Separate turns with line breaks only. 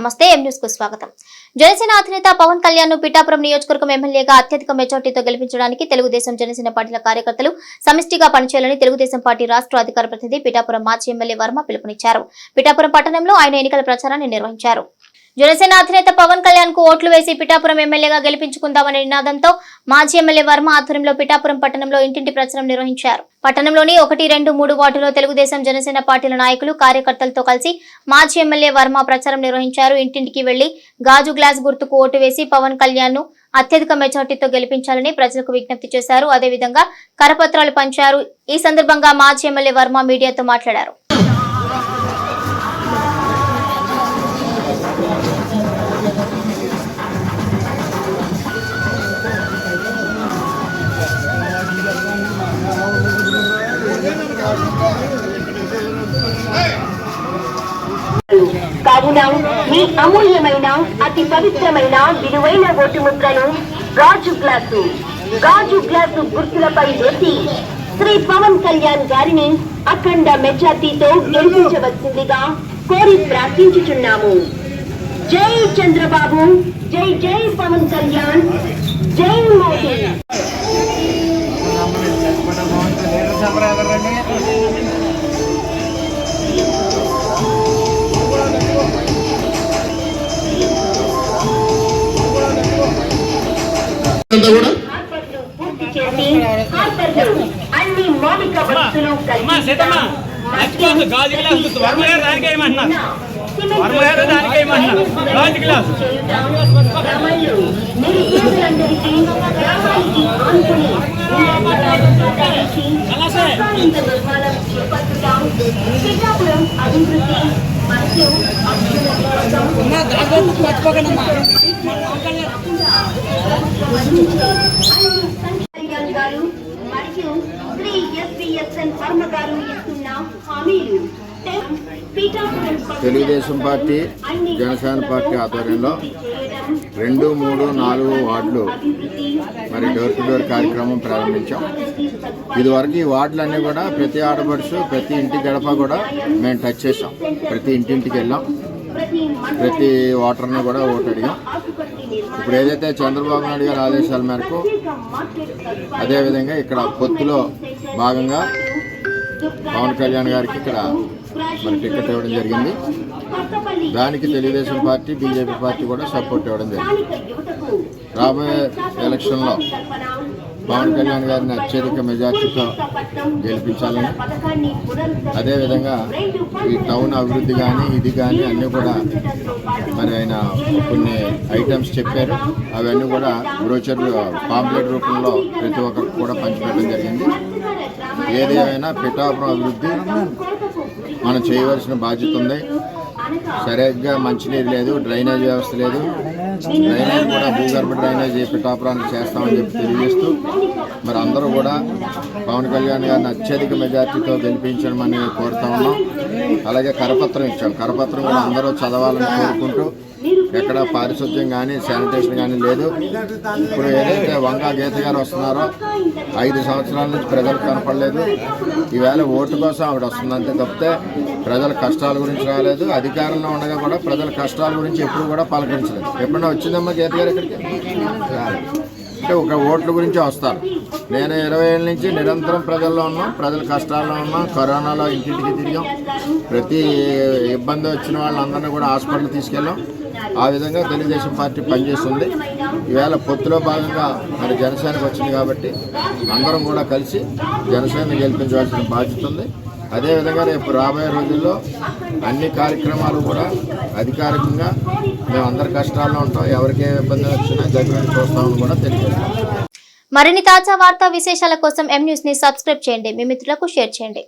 నమస్తే ఎం న్యూస్కు స్వాగతం. జనసేన అధినేత పవన్ కళ్యాణ్ను పిఠాపురం నియోజకవర్గం ఎమ్మెల్యేగా అత్యధిక మెజార్టీతో గెలిపించడానికి తెలుగుదేశం జనసేన పార్టీల కార్యకర్తలు సమిష్టిగా పనిచేయాలని తెలుగుదేశం పార్టీ రాష్ట్ర అధికార ప్రతినిధి పిఠాపురం మాజీ ఎమ్మెల్యే వర్మ పిలుపునిచ్చారు. పిఠాపురం పట్టణంలో ఆయన ఎన్నికల ప్రచారాన్ని నిర్వహించారు. జనసేన అధినేత పవన్ కళ్యాణ్కు ఓట్లు వేసి పిఠాపురం ఎమ్మెల్యేగా గెలిపించుకుందామనే నినాదంతో మాజీ ఎమ్మెల్యే వర్మ ఆధ్వర్యంలో పిఠాపురం పట్టణంలో ఇంటింటి ప్రచారం నిర్వహించారు. పట్టణంలోని ఒకటి రెండు మూడు వార్డులో తెలుగుదేశం జనసేన పార్టీల నాయకులు కార్యకర్తలతో కలిసి మాజీ ఎమ్మెల్యే వర్మ ప్రచారం నిర్వహించారు. ఇంటింటికి వెళ్ళి గాజు గ్లాస్ గుర్తుకు ఓటు వేసి పవన్ కళ్యాణ్ను అత్యధిక మెజార్టీతో గెలిపించాలని ప్రజలకు విజ్ఞప్తి చేశారు. అదేవిధంగా కరపత్రాలు పంచారు. ఈ సందర్భంగా మాజీ ఎమ్మెల్యే వర్మ మీడియాతో మాట్లాడారు.
కావున మీ అమూల్యమైన అతి పవిత్రమైన విలువైన ఓటు ముద్రను గాజు గ్లాసు గాజు గ్లాసు గుర్తులపై వేసి శ్రీ పవన్ కళ్యాణ్ గారిని అఖండ మెజార్టీతో గెలిపించవలసిందిగా కోరి ప్రార్థించుచున్నాము. జై చంద్రబాబు జై జై పవన్ కళ్యాణ్.
అంతా కూడా
అన్ని మౌలిక వసతులు
అమ్మా గాజు గ్లాసు వర్మ గారు దానికి వేయమంటున్నారు వర్మ గారు దానికి వేయమంటున్నారు గాజు గ్లాసు
గ్రామాల్లో గ్రామానికి కేటాయించి నిర్మాణం చేపట్టుతాం శ్రీకాకుళం అభివృద్ధి మరియు అభ్యున్నతి కోసం గారు మరియు శ్రీ ఎస్పీఎస్ఎన్ వర్మ గారు ఇస్తున్న హామీలు
తెలుగుదేశం పార్టీ జనసేన పార్టీ ఆధ్వర్యంలో రెండు మూడు నాలుగు వార్డులు మరి డోర్ టు డోర్ కార్యక్రమం ప్రారంభించాం. ఇదివరకు ఈ వార్డులన్నీ కూడా ప్రతి ఆడపడుచు ప్రతి ఇంటి గడప కూడా మేము టచ్ చేసాం ప్రతి ఇంటింటికి వెళ్ళాం. ప్రతి ఓటర్ను కూడా ఓటు అడిగాం. ఇప్పుడు ఏదైతే చంద్రబాబు నాయుడు గారి ఆదేశాల మేరకు అదేవిధంగా ఇక్కడ పొత్తులో భాగంగా పవన్ కళ్యాణ్ గారికి ఇక్కడ మరి టికెట్ ఇవ్వడం జరిగింది. దానికి తెలుగుదేశం పార్టీ బీజేపీ పార్టీ కూడా సపోర్ట్ ఇవ్వడం జరిగింది. రాబోయే ఎలక్షన్లో పవన్ కళ్యాణ్ గారిని అత్యధిక మెజార్టీతో గెలిపించాలని అదేవిధంగా ఈ టౌన్ అభివృద్ధి కానీ ఇది కానీ అన్నీ కూడా మరి ఆయన కొన్ని ఐటమ్స్ చెప్పారు. అవన్నీ కూడా బ్రోచర్ పాంప్లెట్ రూపంలో ప్రతి ఒక్కరికి కూడా పంచిపెట్టడం జరిగింది. ఏది ఏమైనా పిఠాపురం అభివృద్ధి మనం చేయవలసిన బాధ్యత ఉంది. సరిగ్గా మంచినీరు లేదు డ్రైనేజ్ వ్యవస్థ లేదు. డ్రైనేజ్ కూడా భూగర్భ డ్రైనేజ్ పిఠాపురానికి చేస్తామని చెప్పి తెలియజేస్తూ మరి అందరూ కూడా పవన్ కళ్యాణ్ గారిని అత్యధిక మెజార్టీతో అని కోరుతా ఉన్నాం. అలాగే కరపత్రం ఇచ్చాం. కరపత్రం కూడా అందరూ చదవాలని కోరుకుంటూ ఎక్కడ పారిశుద్ధ్యం కానీ శానిటేషన్ కానీ లేదు. ఇప్పుడు ఏదైతే వంకా గీత గారు వస్తున్నారో ఐదు సంవత్సరాల నుంచి ప్రజలకు కనపడలేదు. ఈవేళ ఓటు కోసం ఆవిడ వస్తుందంటే తప్పితే ప్రజల కష్టాల గురించి రాలేదు. అధికారంలో ఉండగా కూడా ప్రజల కష్టాల గురించి ఎప్పుడు కూడా పలకరించలేదు. ఎప్పుడన్నా వచ్చిందమ్మా గీత గారు ఇక్కడికి? అంటే ఒక ఓట్ల గురించి వస్తారు. నేను ఇరవై ఏళ్ళ నుంచి నిరంతరం ప్రజల్లో ఉన్నాం. ప్రజల కష్టాల్లో ఉన్నాం. కరోనాలో ఇంటింటికి తిరిగాం. ప్రతి ఇబ్బంది వచ్చిన వాళ్ళందరినీ కూడా హాస్పిటల్ తీసుకెళ్ళాం. ఆ విధంగా తెలుగుదేశం పార్టీ పనిచేస్తుంది. ఈవేళ పొత్తులో భాగంగా మరి జనసేనకు వచ్చింది కాబట్టి అందరం కూడా కలిసి జనసేన గెలిపించవలసిన బాధ్యత ఉంది. అదేవిధంగా రేపు రాబోయే రోజుల్లో అన్ని కార్యక్రమాలు కూడా అధికారికంగా మేము అందరి కష్టాల్లో ఉంటాం. ఎవరికి ఇబ్బంది వచ్చినా దగ్గర చూస్తామని కూడా తెలియజేస్తాం.
మరిన్ని తాజా వార్తా విశేషాల కోసం ఎం న్యూస్ని సబ్స్క్రైబ్ చేయండి. మీ మిత్రులకు షేర్ చేయండి.